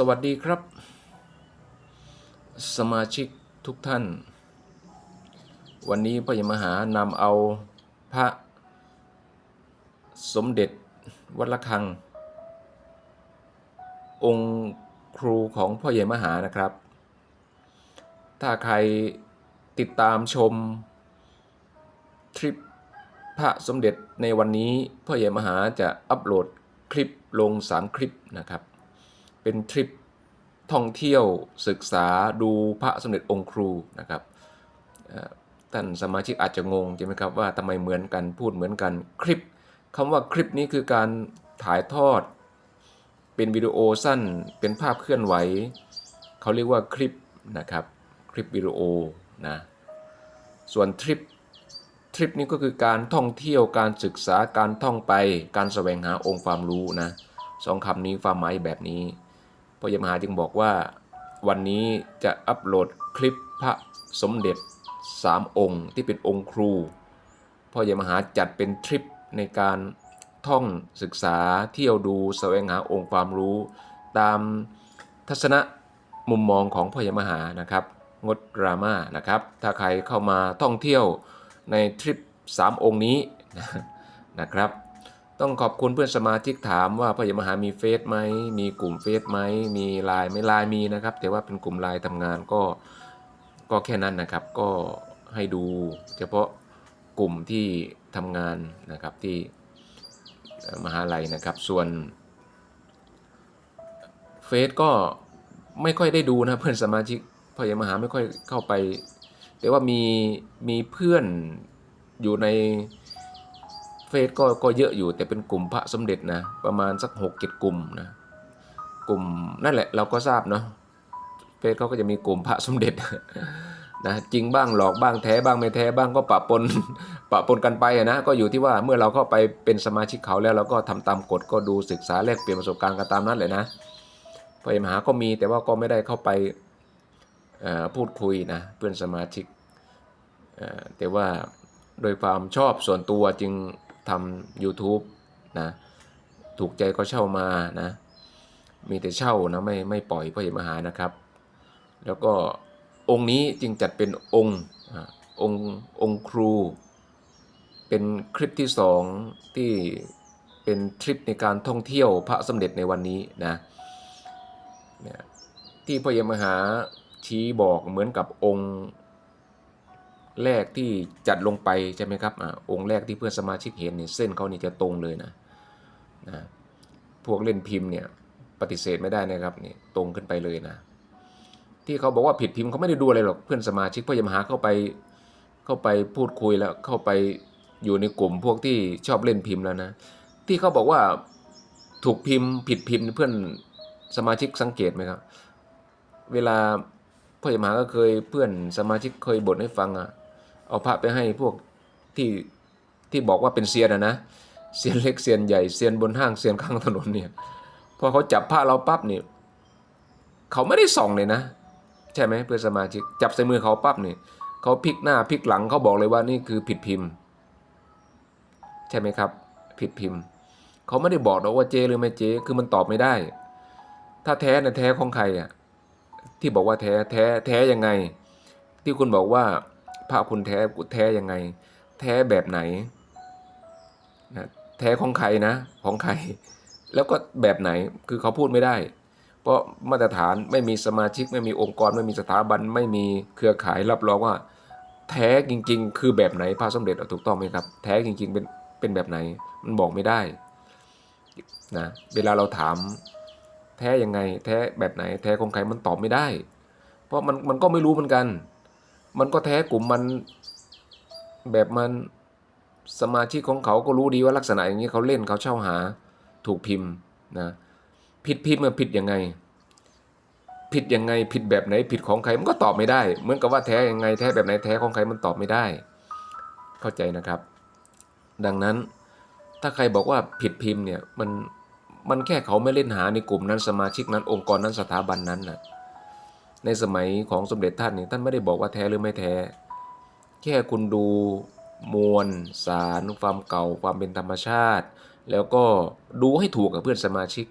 สวัสดีครับ สมาชิกทุกท่าน วันนี้พระยมหานำเอาพระสมเด็จวัดละคัง องค์ครูของพ่อใหญ่มหานะครับ ถ้าใครติดตามชมทริปพระสมเด็จในวันนี้พ่อใหญ่มหาจะอัปโหลดคลิปลง 3 คลิปนะครับ เป็นทริปท่องเที่ยวศึกษาดูพระสมเด็จองค์ครูนะครับท่านสมาชิกอาจจะงงใช่ไหมครับว่าทำไมเหมือนกันพูดเหมือนกันคลิปคำว่าคลิปนี้คือการถ่ายทอด เป็นวิดีโอสั้นเป็นภาพเคลื่อนไหวเขาเรียกว่าคลิปนะครับคลิปวิดีโอนะส่วนทริปทริปนี้ก็คือการท่องเที่ยวการศึกษาการท่องไป การแสวงหาองค์ความรู้นะสองคำนี้ความหมายแบบนี้ พระยมหาจึงบอกว่าวันนี้จะอัปโหลดคลิปพระสมเด็จสามองค์ที่เป็นองค์ครูพ่อยมหาจัดเป็นทริปในการท่องศึกษาเที่ยวดูแสวงหาองค์ความรู้ ตามทัศนะมุมมองของพ่อยมหานะครับ งดดราม่านะครับ ถ้าใครเข้ามาท่องเที่ยวในทริป 3 องค์นี้นะครับ ต้องขอบคุณเพื่อนสมาชิกถามว่าพระยมหามีเฟซไหมมีกลุ่มเฟซไหมมีไลน์ไหม่ไลน์มีนะครับ แต่ว่าเป็นกลุ่มไลน์ทำงานก็ก็แค่นั้นนะครับ ก็ให้ดูเฉพาะกลุ่มที่ทำงานนะครับที่มหาลัยนะครับ ส่วนเฟซก็ไม่ค่อยได้ดูนะเพื่อนสมาชิกพยมหาไม่ค่อยเข้าไป แต่ว่ามีมีเพื่อนอยู่ใน เฟซก็ก็เยอะอยู่แต่เป็นกลุ่มพระสมเด็จนะประมาณสักหกเจ็ดกลุ่มนะกลุ่มนั่นแหละเราก็ทราบเนาะเฟซเขาก็จะมีกลุ่มพระสมเด็จนะจริงบ้างหลอกบ้างแท้บ้างไม่แท้บ้างก็ปะปนปะปนกันไปนะก็อยู่ที่ว่าเมื่อเราเข้าไปเป็นสมาชิกเขาแล้วเราก็ทำตามกฎก็ดูศึกษาแลกเปลี่ยนประสบการณ์กันตามนั้นเลยนะพระมหาก็มีแต่ว่าก็ไม่ได้เข้าไปพูดคุยนะเพื่อนสมาชิกแต่ว่าโดยความชอบส่วนตัวจึง ทำ YouTube นะถูกใจก็เช่ามานะมีแต่เช่านะไม่ไม่ปล่อยพ่อใหญ่มหานะครับ แล้วก็องค์นี้จึงจัดเป็นองค์องค์องค์ครู เป็นคลิปที่สองที่เป็นทริปในการท่องเที่ยวพระสมเด็จในวันนี้นะที่พ่อใหญ่มหาชี้บอกเหมือนกับองค์ แรกที่จัดลงไปใช่ไหมครับอาองค์แรกที่เพื่อนสมาชิกเห็นเนี่ยเส้นเขานี่จะตรงเลยนะนะพวกเล่นพิมพ์เนี่ยปฏิเสธไม่ได้นะครับนี่ตรงขึ้นไปเลยนะ ที่เขาบอกว่าผิดพิมพ์เขาไม่ได้ดูอะไรหรอกเพื่อนสมาชิกพื่อยมหาเข้าไปเข้าไปพูดคุยแล้วเข้าไปอยู่ในกลุ่มพวกที่ชอบเล่นพิมพ์แล้วนะ ที่เขาบอกว่าถูกพิมพ์ผิดพิมพ์เพื่อนสมาชิกสังเกตไหมครับ เวลาพ่อใหญ่มหาก็เคยเพื่อนสมาชิกเคยบ่นให้ฟังอะ เอาพระไปให้พวกที่ที่บอกว่าเป็นเซียนอะนะเซียนเล็กเซียนใหญ่เซียนบนห้างเซียนข้างถนนเนี่ยพอเขาจับผ้าเราปั๊บเนี่ยเขาไม่ได้ส่องเลยนะ ใช่ไหมเพื่อนสมาชิกจับใส่มือเขาปั๊บเนี่ยเขาพลิกหน้าพลิกหลังเขาบอกเลยว่านี่คือผิดพิมพ์ ใช่ไหมครับ ผิดพิมพ์เขาไม่ได้บอกหรอกว่าเจหรือไม่เจคือมันตอบไม่ได้ ถ้าแท้นะแท้ของใครอะที่บอกว่าแท้แท้แท้ยังไง ที่คุณบอกว่า พระคุณแท้แท้ยังไง แท้แบบไหนนะแท้ของใครนะ ของใคร แล้วก็แบบไหนคือเขาพูดไม่ได้ เพราะมาตรฐานไม่มีสมาชิก ไม่มีองค์กร ไม่มีสถาบัน ไม่มีเครือข่ายรับรองว่า แท้จริง ๆ คือแบบไหนพระสมเด็จถูกต้องไหมครับ แท้จริง ๆ เป็นเป็นแบบไหน มันบอกไม่ได้นะเวลาเราถามแท้ยังไง แท้แบบไหน แท้ของใครมันตอบไม่ได้ เพราะมันมันก็ไม่รู้เหมือนกัน มันก็แท้กลุ่มมันแบบมันสมาชิกของเขาก็รู้ดีว่าลักษณะอย่างนี้เขาเล่นเขาเช่าหาถูกพิมพ์นะผิดพิมพ์มันผิดยังไง ผิดยังไงผิดแบบไหนผิดของใครมันก็ตอบไม่ได้ เหมือนกับว่าแท้ยังไงแท้แบบไหนแท้ของใครมันตอบไม่ได้ เข้าใจนะครับ ดังนั้นถ้าใครบอกว่าผิดพิมพ์เนี่ยมันมันแค่เขาไม่เล่นหาในกลุ่มนั้นสมาชิกนั้นองค์กรนั้นสถาบันนั้นน่ะ ในสมัยของสมเด็จท่านนี่ท่านไม่ได้บอกว่าแท้หรือไม่แท้ แค่คุณดูมวลสารความเก่าความเป็นธรรมชาติ แล้วก็ดูให้ถูกกับเพื่อนสมาชิก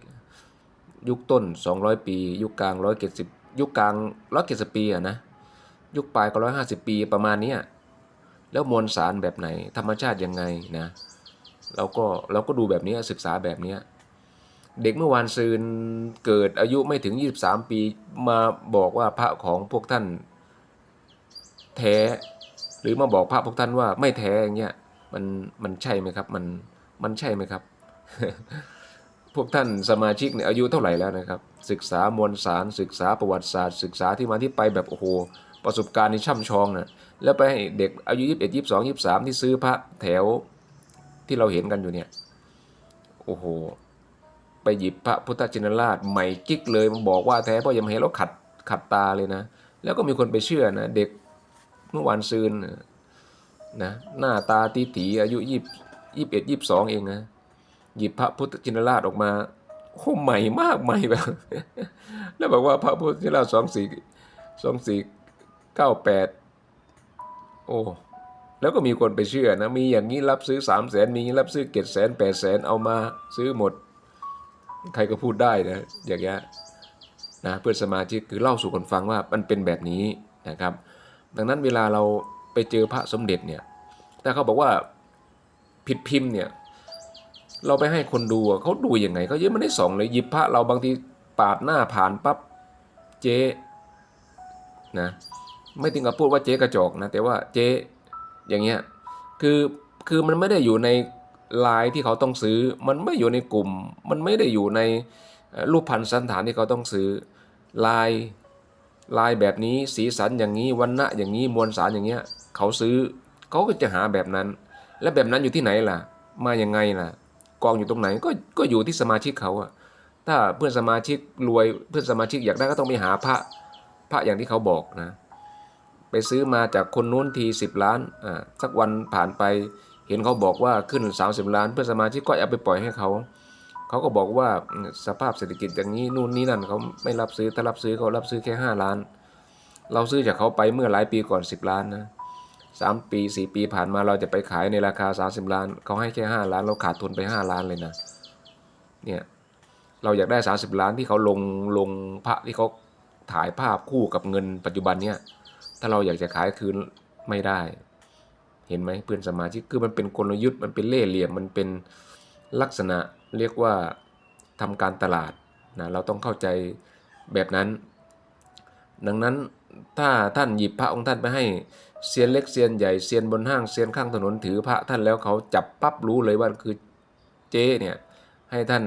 ยุคต้น 200 ปี ยุคกลาง 170 ยุคกลาง 170 ปีอะนะ ยุคปลายก็ 150 ปีประมาณนี้แล้วมวลสารแบบไหนธรรมชาติยังไงนะเราก็เราก็ดูแบบนี้ศึกษาแบบนี้ เด็กเมื่อวานซืนเกิดอายุไม่ถึง 23 ปีมาบอกว่าพระของพวกท่านแท้ หรือมาบอกพระพวกท่านว่าไม่แท้อย่างเงี้ยมันมันใช่ไหมครับ มันมันใช่ไหมครับ พวกท่านสมาชิกเนี่ยอายุเท่าไหร่แล้วนะครับ ศึกษามวลสารศึกษาประวัติศาสตร์ ศึกษาที่มาที่ไปแบบโอ้โหประสบการณ์ในช่ำชองนะแล้วไปให้เด็กอายุ 21 22 23 ที่ซื้อพระแถวที่เราเห็นกันอยู่เนี่ย โอ้โห ไปหยิบพระพุทธชินราชใหม่กิ๊กเลยมาบอกว่าแท้พราะยังไม่เห็นแล้วขัดขัดตาเลยนะ แล้วก็มีคนไปเชื่อนะ เด็กเมื่อวานซืนนะนะหน้าตาตีถีอายุยี่ยี่เอ็ดยี่สองเองนะหยิบพระพุทธชินราชออกมาโอ้ใหม่มากใหม่แบบแล้วบอกว่าพระพุทธชินราชสองสี่สองสี่เก้าแปดโอ้แล้วก็มีคนไปเชื่อนะ มีอย่างนี้รับซื้อสามแสนมีอย่างนี้รับซื้อเจ็ดแสนแปดแสนเอามาซื้อหมด ใครก็พูดได้นะอย่างเงี้ยนะเพื่อนสมาชิกคือเล่าสู่คนฟังว่ามันเป็นแบบนี้นะครับ ดังนั้นเวลาเราไปเจอพระสมเด็จเนี่ยถ้าเขาบอกว่าผิดพิมพ์เนี่ยเราไปให้คนดูเขาดูยังไงเขายังไม่ได้สองเลยหยิบพระเราบางทีปาดหน้าผ่านปั๊บเจ๊นะไม่ถึงกับพูดว่าเจ๊กระจอกนะแต่ว่าเจ๊อย่างเงี้ยคือคือมันไม่ได้อยู่ใน ลน์ที่เขาต้องซื้อ มันไม่อยู่ในกลุ่ม มันไม่ได้อยู่ในรูปพันธ์สันฐานที่เขาต้องซื้อ ลายลายแบบนี้สีสันอย่างนี้วันณะอย่างนี้มวลสารอย่างเงี้ยเขาซื้อเขาก็จะหาแบบนั้น และแบบนั้นอยู่ที่ไหนล่ะ มาอยังไงล่ะ กองอยู่ตรงไหนก็ก็อยู่ที่สมาชิกเขาอะถ้าเพื่อนสมาชิกรวยเพื่อนสมาชิกอยากได้ก็ต้องไปหาพระพระอย่างที่เขาบอกนะ ไปซื้อมาจากคนนู้นทีสิบล้านอ่าสักวันผ่านไป เห็นเขาบอกว่าขึ้น 30 ล้าน เพื่อนสมาชิกก็เอาไปปล่อยให้เขา เขาก็บอกว่าสภาพเศรษฐกิจอย่างนี้นู่นนี่นั่นเขาไม่รับซื้อถ้ารับซื้อเขารับซื้อแค่ 5 ล้าน เราซื้อจากเขาไปเมื่อหลายปีก่อน 10 ล้านนะสามปีสี่ปีผ่านมาเราจะไปขายในราคา 30 ล้าน เขาให้แค่ 5 ล้าน เราขาดทุนไป 5 ล้านเลยนะเนี่ยเราอยากได้ 30 ล้านที่เขาลงลงพระที่เขาถ่ายภาพคู่กับเงินปัจจุบันเนี่ยถ้าเราอยากจะขายคืนไม่ได้ เห็นไหมเพื่อนสมาชิกคือมันเป็นกลยุทธ์มันเป็นเล่ห์เหลี่ยมมันเป็นลักษณะเรียกว่าทำการตลาดนะเราต้องเข้าใจแบบนั้น ดังนั้นถ้าท่านหยิบพระองค์ท่านไปให้เซียนเล็กเซียนใหญ่เซียนบนห้างเซียนข้างถนนถือพระท่านแล้วเขาจับปั๊บรู้เลยว่าคือเจ๊เนี่ยให้ท่าน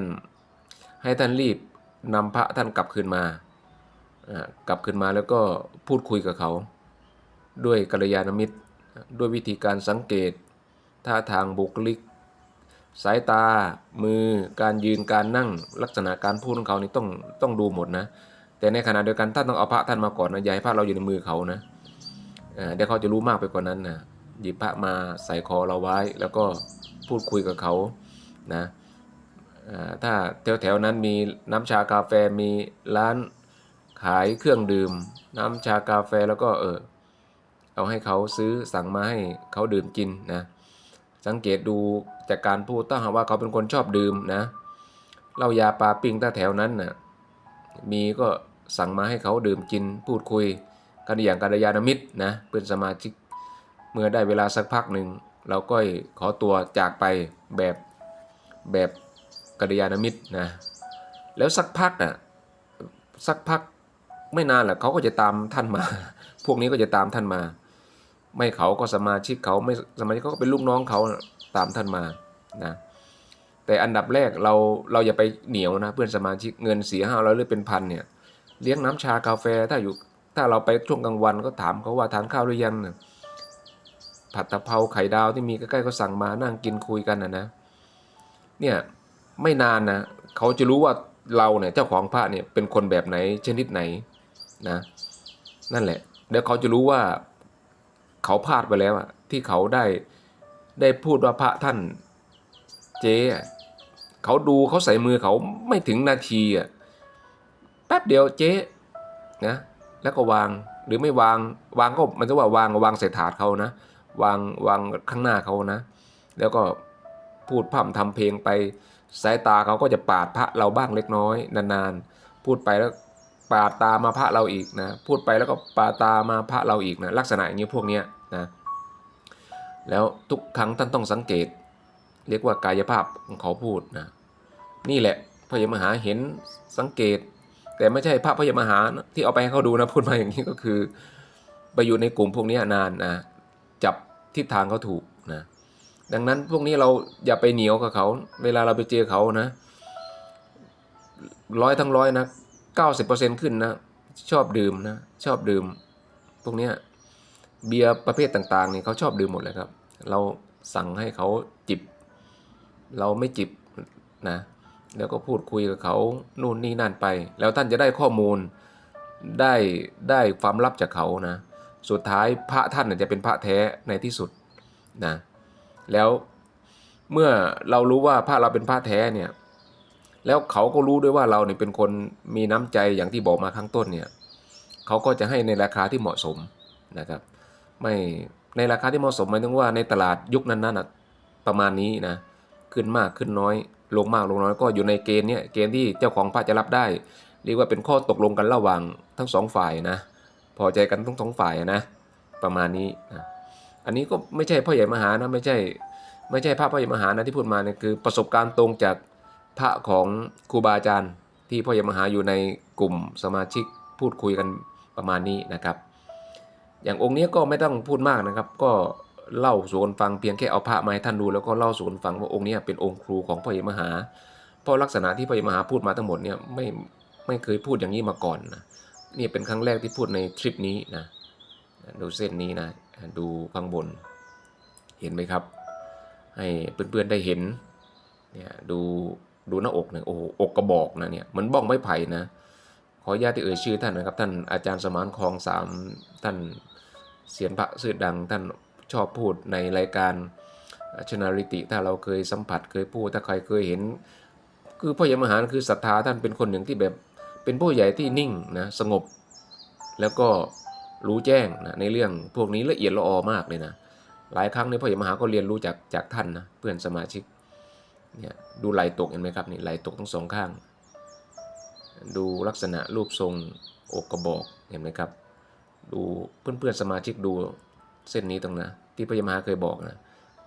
ให้ท่านรีบนำพระท่านกลับคืนมาอ่ากลับคืนมาแล้วก็พูดคุยกับเขา ด้วยกัลยาณมิตร ด้วยวิธีการสังเกต ท่าทางบุคลิก สายตา มือ การยืนการนั่งลักษณะการพูดของเขานี่ต้องต้องดูหมดนะ แต่ในขณะเดียวกันท่านต้องเอาพระท่านมาก่อนนะอย่าให้พระเราอยู่ในมือเขานะเดี๋ยวเขาจะรู้มากไปกว่านั้นนะหยิบพระมาใส่คอเราไว้ แล้วก็พูดคุยกับเขานะถ้าแถวๆนั้นมีน้ำชากาแฟมีร้านขายเครื่องดื่ม น้ำชากาแฟแล้วก็เออ เอาให้เขาซื้อสั่งมาให้เขาดื่มกินนะสังเกตดูจากการพูดถ้าหาว่าเขาเป็นคนชอบดื่มนะเหล้ายาปลาปิ้งถ้าแถวนั้นน่ะมีก็สั่งมาให้เขาดื่มกินพูดคุย กันอย่างกัลยาณมิตรนะเพื่อนสมาชิกเมื่อได้เวลาสักพักหนึ่งเราก็ขอตัวจากไปแบบแบบกัลยาณมิตรนะแล้วสักพักอะสักพักไม่นานแหละเขาก็จะตามท่านมา พวกนี้ก็จะตามท่านมา ไม่เขาก็สมาชิกเขาไม่สมาชิกเขาก็เป็นลูกน้องเขาตามท่านมานะแต่อันดับแรกเราเราอย่าไปเหนียวนะเพื่อนสมาชิกเงินเสียห้าร้อยหรือเป็นพันเนี่ยเลี้ยงน้ำชากาแฟถ้าอยู่ถ้าเราไปช่วงกลางวันก็ถามเขาว่าทานข้าวหรือยังนะผัดตะเภาไข่ดาวที่มีใกล้ๆก็สั่งมานั่งกินคุยกันนะนะเนี่ยไม่นานนะเขาจะรู้ว่าเราเนี่ยเจ้าของพระเนี่ยเป็นคนแบบไหนชนิดไหนนะนั่นแหละ เดี๋ยวเขาจะรู้ว่าเขาพลาดไปแล้วอะที่เขาได้ได้พูดว่าพระท่านเจ๊เขาดูเขาใส่มือเขาไม่ถึงนาทีอะแป๊บเดียวเจ๊นะแล้วก็วางหรือไม่วางวางก็มันจะว่าวางวางใส่ถาดเขานะวางวางข้างหน้าเขานะ แล้วก็พูดพร่ำทำเพลงไปสายตาเขาก็จะปาดพระเราบ้างเล็กน้อยนานๆพูดไปแล้ว ปาดตามาพระเราอีกนะพูดไปแล้วก็ปาดตามาพระเราอีกนะลักษณะอย่างนี้พวกเนี้ยนะแล้วทุกครั้งท่านต้องสังเกต เรียกว่ากายภาพของเขาพูดนะนี่แหละพระยมหาเห็นสังเกต แต่ไม่ใช่พระพระยมหาที่เอาไปให้เขาดูนะพูดมาอย่างนี้ก็คือ ไปอยู่ในกลุ่มพวกนี้นานนะจับทิศทางเขาถูกนะดังนั้นพวกนี้เราอย่าไปเหนียวกับเขา เวลาเราไปเจอเขานะ ร้อยทั้งร้อยนะ เก้าสิบเปอร์เซ็นขึ้นนะ ชอบดื่มนะ ชอบดื่ม พวกเนี้ยเบียร์ประเภทต่างๆนี่เขาชอบดื่มหมดเลยครับ เราสั่งให้เขาจิบ เราไม่จิบนะ แล้วก็พูดคุยกับเขานู่นนี่นั่นไป แล้วท่านจะได้ข้อมูลได้ได้ความลับจากเขานะ สุดท้ายพระท่านจะเป็นพระแท้ในที่สุดนะ แล้วเมื่อเรารู้ว่าพระเราเป็นพระแท้เนี่ย แล้วเขาก็รู้ด้วยว่าเราเนี่ยเป็นคนมีน้ำใจอย่างที่บอกมาข้างต้นเนี่ยเขาก็จะให้ในราคาที่เหมาะสมนะครับไม่ในราคาที่เหมาะสมหมายถึงว่าในตลาดยุคนั้นๆนะประมาณนี้นะขึ้นมากขึ้นน้อย ลงมากลงน้อยก็อยู่ในเกณฑ์เนี้ยเกณฑ์ที่เจ้าของพระจะรับได้ เรียกว่าเป็นข้อตกลงกันระหว่างทั้งสองฝ่ายนะพอใจกันทั้งสองฝ่ายนะประมาณนี้นะอันนี้ก็ไม่ใช่พ่อใหญ่มหานะไม่ใช่ไม่ใช่พระพ่อใหญ่มหานะที่พูดมาเนี่ยคือประสบการณ์ตรงจาก พระของครูบาอาจารย์ ที่พ่อใหญ่มหาอยู่ในกลุ่มสมาชิกพูดคุยกันประมาณนี้นะครับ อย่างองค์นี้ก็ไม่ต้องพูดมากนะครับ ก็เล่าสู่กันฟังเพียงแค่เอาพระมาให้ท่านดูแล้วก็เล่าสู่กันฟังว่าองค์นี้เป็นองค์ครูของพ่อใหญ่มหาเพราะลักษณะที่พ่อใหญ่มหาพูดมาทั้งหมดเนี่ยไม่ไม่เคยพูดอย่างนี้มาก่อนนะนี่เป็นครั้งแรกที่พูดในทริปนี้นะดูเส้นนี้นะดูข้างบน เห็นไหมครับ ให้เพื่อนๆได้เห็นเนี่ยดู ดูหน้าอกเนี่ยโอ้โอกกระบอกนะเนี่ยเหมือนบ้องไม้ไผ่นะขออนุญาตที่เอ่ยชื่อท่านนะครับ ท่านอาจารย์สมานคลองสามท่านเสียนพระสื่อดังท่านชอบพูดในรายการชนาริติ ถ้าเราเคยสัมผัสเคยพูดถ้าใครเคยเห็น คือพ่อใหญ่มหาคือศรัทธาท่านเป็นคนหนึ่งที่แบบเป็นผู้ใหญ่ที่นิ่งนะสงบ แล้วก็รู้แจ้งนะในเรื่องพวกนี้ละเอียดละออมากเลยนะหลายครั้งในพ่อใหญ่มหาก็เรียนรู้จากจากท่านนะเพื่อนสมาชิก เนี่ยดูไหลตกเห็นไหมครับนี่ไหลตกทั้งสองข้าง ดูลักษณะรูปทรงอกกระบอกเห็นไหมครับ ดูเพื่อนๆสมาชิกดูเส้นนี้ตรงนะที่พระยามาเคยบอกนะ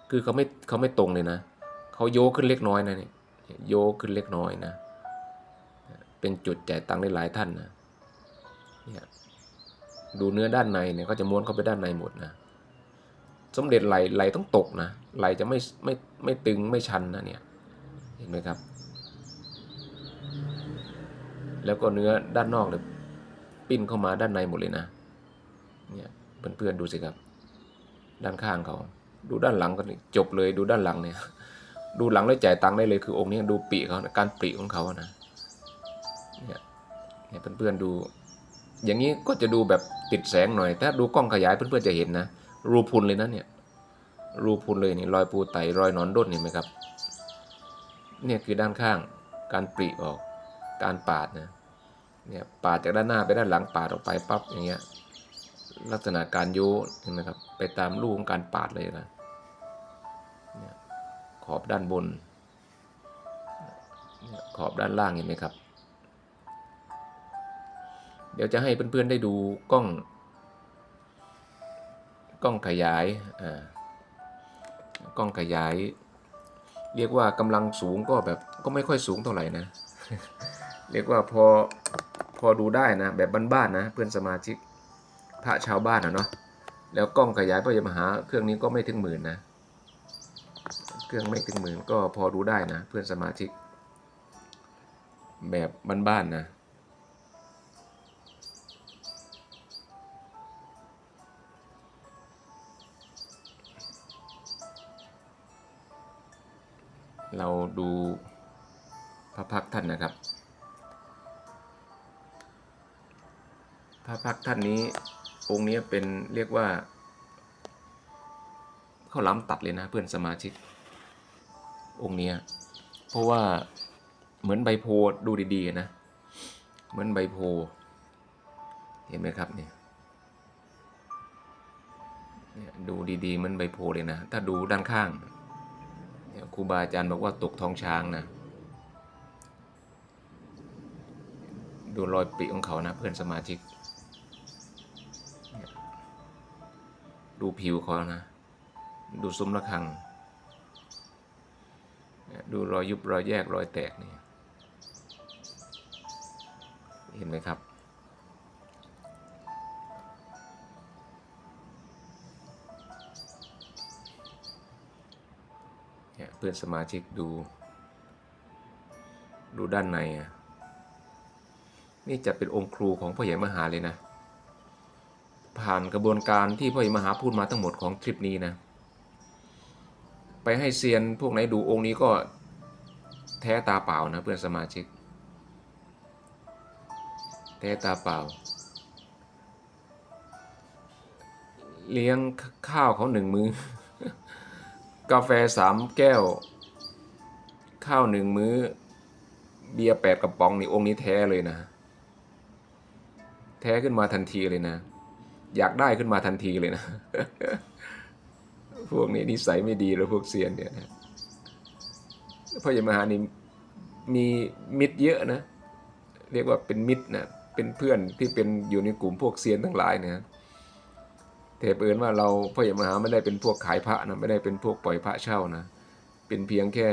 คือเขาไม่เขาไม่ตรงเลยนะเขาโยกขึ้นเล็กน้อยนะนี่โยกขึ้นเล็กน้อยนะ เป็นจุดจ่ายตังค์ได้หลายท่านนะเนี่ยดูเนื้อด้านในเนี่ยเขาจะม้วนเข้าไปด้านในหมดนะ สมเด็จไหลไหลต้องตกนะไหลจะไม่ไม่ไม่ตึงไม่ชันนะเนี่ย ห็นไหมครับ แล้วก็เนื้อด้านนอกเนี่ยปิ้นเข้ามาด้านในหมดเลยนะ เนี่ยเพื่อนๆดูสิครับ ด้านข้างเขาดูด้านหลังกันจบเลยดูด้านหลังเนี่ย ดูหลังแล้วจ่ายตังค์ได้เลยคือองค์นี้ดูปีเขานะการปีของเขานะเนี่ยเนี่ยเพื่อนๆดู อย่างนี้ก็จะดูแบบติดแสงหน่อย ถ้าดูกล้องขยายเพื่อนๆจะเห็นนะ รูพุนเลยนะเนี่ยรูพุนเลยนี่รอยปูไตรอยหนอนด้นเห็นไหมครับ เนี่ยคือด้านข้าง การปริออก การปาดนะเนี่ยปาดจากด้านหน้าไปด้านหลังปาดออกไปปั๊บอย่างเงี้ยลักษณะการโยเห็นไหมครับไปตามรูของการปาดเลยนะเนี่ยขอบด้านบน ขอบด้านล่างเห็นไหมครับ เดี๋ยวจะให้เพื่อนๆได้ดูกล้อง กล้องขยายอ่ากล้องขยาย เรียกว่ากำลังสูงก็แบบก็ไม่ค่อยสูงเท่าไหร่นะ เรียกว่าพอพอดูได้นะ แบบบ้านๆนะ เพื่อนสมาชิกพระชาวบ้านอะเนาะแล้วกล้องขยายพระยมหาเครื่องนี้ก็ไม่ถึงหมื่นนะ เครื่องไม่ถึงหมื่นก็พอดูได้นะ เพื่อนสมาชิก แบบบ้านๆนะ เราดูพระพักท่านนะครับ พระพักท่านนี้องค์นี้เป็นเรียกว่าข้าวล้ำตัดเลยนะเพื่อนสมาชิก องค์นี้เพราะว่าเหมือนใบโพดูดีๆนะ เหมือนใบโพเห็นไหมครับเนี่ยดูดีๆเหมือนใบโพเลยนะ ถ้าดูด้านข้าง ครูบาอาจารย์บอกว่าตกท้องช้างนะดูรอยปีของเขานะเพื่อนสมาชิก ดูผิวเขานะ ดูซุ้มระฆัง ดูรอยยุบรอยแยกรอยแตกนี่เห็นไหมครับ พื่อนสมาชิกดู ดูด้านในอะนี่จะเป็นองค์ครูของพ่อใหญ่มหาเลยนะ ผ่านกระบวนการที่พ่อใหญ่มหาพูดมาทั้งหมดของทริปนี้นะ ไปให้เซียนพวกไหนดูองค์นี้ก็แท้ตาเปล่านะเพื่อนสมาชิก แท้ตาเปล่า เลี้ยงข้าวเขาหนึ่งมือ กาแฟสามแก้ว ข้าวหนึ่งมื้อ เบียร์แปดกระป๋องนี่องค์นี้แท้เลยนะ แท้ขึ้นมาทันทีเลยนะ อยากได้ขึ้นมาทันทีเลยนะ พวกนี้นิสัยไม่ดีแล้วพวกเซียนเนี่ยนะพ่อใหญ่มหานี่มีมิตรเยอะนะ เรียกว่าเป็นมิตรนะเป็นเพื่อนที่เป็นอยู่ในกลุ่มพวกเซียนทั้งหลายเนะ แต่เปินว่าเราพ่อใหญ่มหาไม่ได้เป็นพวกขายพระนะไม่ได้เป็นพวกปล่อยพระเช่านะเป็นเพียงแค่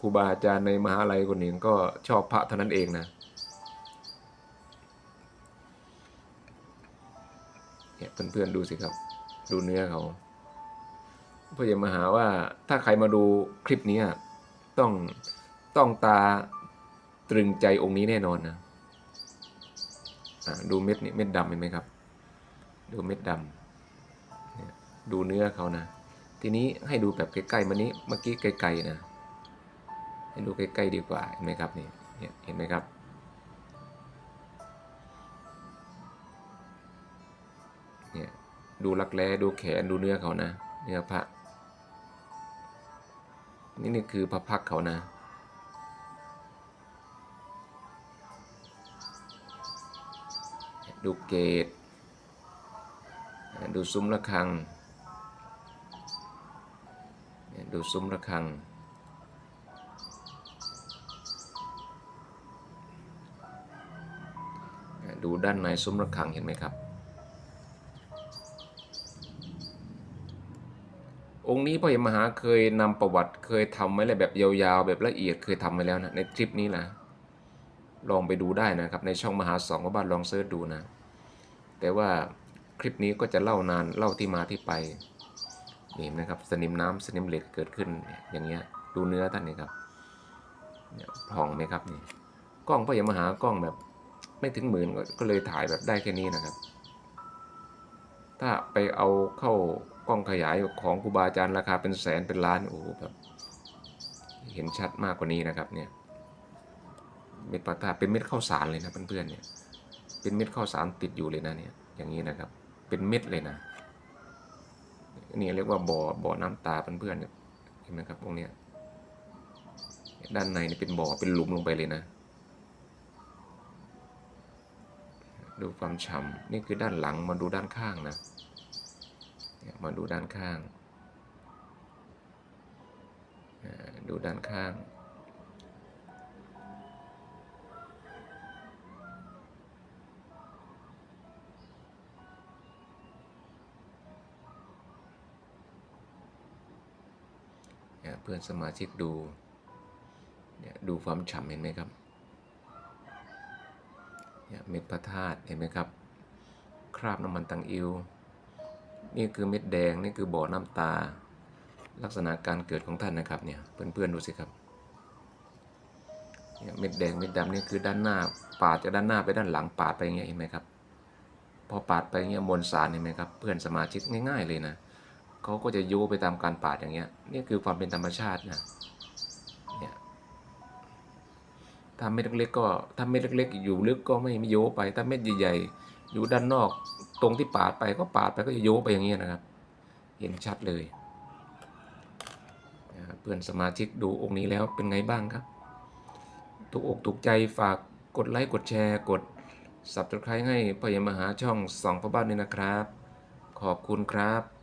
ครูบาอาจารย์ในมหาลัยคนหนึ่งก็ชอบพระเท่านั้นเองนะเนี่ยเพื่อนๆดูสิครับ ดูเนื้อเขาพ่อใหญ่มหาว่าถ้าใครมาดูคลิปนี้ต้องต้องตาตรึงใจองค์นี้แน่นอนนะดูเม็ดนี่เม็ดดำเห็นไหมครับ ดูเม็ดดำ ดูเนื้อเขานะ ทีนี้ให้ดูแบบใกล้ๆมานี้เมื่อกี้ไกลๆนะ ให้ดูใกล้ๆดีกว่าเห็นไหมครับนี่เห็นไหมครับ เนี่ยดูรักแร้ดูแขนดูเนื้อเขานะ เนื้อพระ นี่นี่คือพระพักเขานะดูเกต ดูซุ้มระฆัง ดูซุ้มระฆัง ดูด้านในซุ้มระฆังเห็นไหมครับ องค์นี้พ่อใหญ่มหาเคยนำประวัติเคยทำไว้เลยแบบยาวๆ แบบละเอียดเคยทำไว้แล้วนะในคลิปนี้นะลองไปดูได้นะครับในช่องมหาสองก็บ้านลองเสิร์ชดูนะ แต่ว่าคลิปนี้ก็จะเล่านานเล่าที่มาที่ไป นี่เห็นนะครับสนิมน้ำสนิมเหล็กเกิดขึ้นอย่างเงี้ยดูเนื้อท่านนี่ครับเนี่ยพองไหมครับนี่กล้องพ่อใหญ่มหากล้องแบบไม่ถึงหมื่นก็ก็เลยถ่ายแบบได้แค่นี้นะครับ ถ้าไปเอาเข้ากล้องขยายของครูบาอาจารย์ราคาเป็นแสนเป็นล้านโอ้โหแบบเห็นชัดมากกว่านี้นะครับเนี่ยเม็ดปลาตาเป็นเม็ดข้าวสารเลยนะเพื่อนๆเนี่ยเป็นเม็ดข้าวสารติดอยู่เลยนะเนี่ยอย่างนี้นะครับ เป็นเม็ดเลยนะ นี่เรียกว่าบ่อบ่อน้ำตาเพื่อนๆเนี่ยเห็นไหมครับตรงเนี้ยด้านในนี่เป็นบ่อเป็นหลุมลงไปเลยนะ ดูความฉ่ำนี่คือด้านหลังมาดูด้านข้างนะเนี่ยมาดูด้านข้างดูด้านข้าง พื่อนสมาชิกดูเนี่ยดูความฉ่ำเห็นไหมครับเนี่ยเม็ดพระธาตุเห็นไหมครับ คราบน้ำมันตังอิวนี่คือเม็ดแดงนี่คือบ่อน้ำตา ลักษณะการเกิดของท่านนะครับเนี่ยเพื่อนๆดูสิครับเนี่ยเม็ดแดงเม็ดดำนี่คือด้านหน้าปาดจากด้านหน้าไปด้านหลังปาดไปอย่างเงี้ยเห็นไหมครับพอปาดไปอย่างเงี้ยมวลสารเห็นไหมครับ เพื่อนสมาชิกง่ายๆเลยนะ เขาก็จะโยไปตามการปาดอย่างเงี้ยนี่คือความเป็นธรรมชาตินะเนี่ยถ้าเม็ดเล็กๆก็ถ้าเม็ดเล็ก ๆ อยู่ลึกก็ไม่ไม่โยไป ถ้าเม็ดใหญ่ๆอยู่ด้านนอก ตรงที่ปาดไปก็ปาดไปก็จะโยไปอย่างเงี้ยนะครับ เห็นชัดเลยเพื่อนสมาชิกดูองค์นี้แล้วเป็นไงบ้างครับ ถูกอกถูกใจฝากกดไลค์กดแชร์ กด subscribe ให้พ่อใหญ่มหาช่องสองพ่อบ้านด้วยนะครับ ขอบคุณครับ